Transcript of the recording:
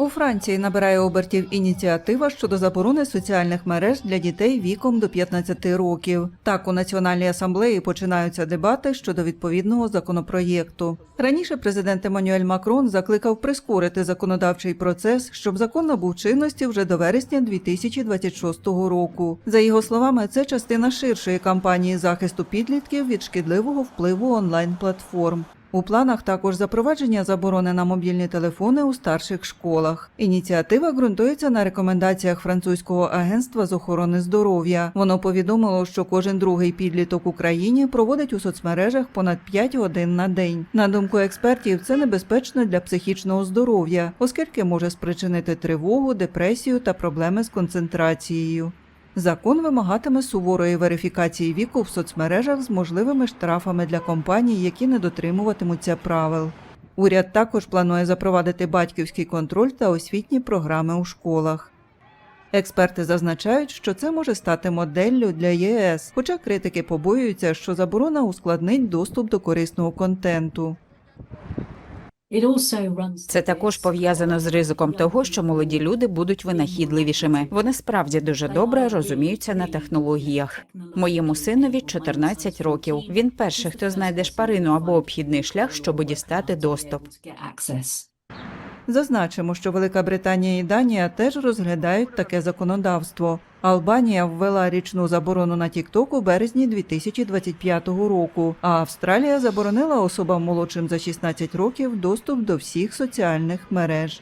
У Франції набирає обертів ініціатива щодо заборони соціальних мереж для дітей віком до 15 років. Так у Національній асамблеї починаються дебати щодо відповідного законопроєкту. Раніше президент Еммануель Макрон закликав прискорити законодавчий процес, щоб закон набув чинності вже до вересня 2026 року. За його словами, це частина ширшої кампанії захисту підлітків від шкідливого впливу онлайн-платформ. У планах також запровадження заборони на мобільні телефони у старших школах. Ініціатива ґрунтується на рекомендаціях французького агентства з охорони здоров'я. Воно повідомило, що кожен другий підліток Україні проводить у соцмережах понад 5 годин на день. На думку експертів, це небезпечно для психічного здоров'я, оскільки може спричинити тривогу, депресію та проблеми з концентрацією. Закон вимагатиме суворої верифікації віку в соцмережах з можливими штрафами для компаній, які не дотримуватимуться правил. Уряд також планує запровадити батьківський контроль та освітні програми у школах. Експерти зазначають, що це може стати моделлю для ЄС, хоча критики побоюються, що заборона ускладнить доступ до корисного контенту. Це також пов'язано з ризиком того, що молоді люди будуть винахідливішими. Вони справді дуже добре розуміються на технологіях. Моєму синові 14 років. Він перший, хто знайде шпарину або обхідний шлях, щоб дістати доступ. Зазначимо, що Велика Британія і Данія теж розглядають таке законодавство. Албанія ввела річну заборону на TikTok у березні 2025 року, а Австралія заборонила особам молодшим за 16 років доступ до всіх соціальних мереж.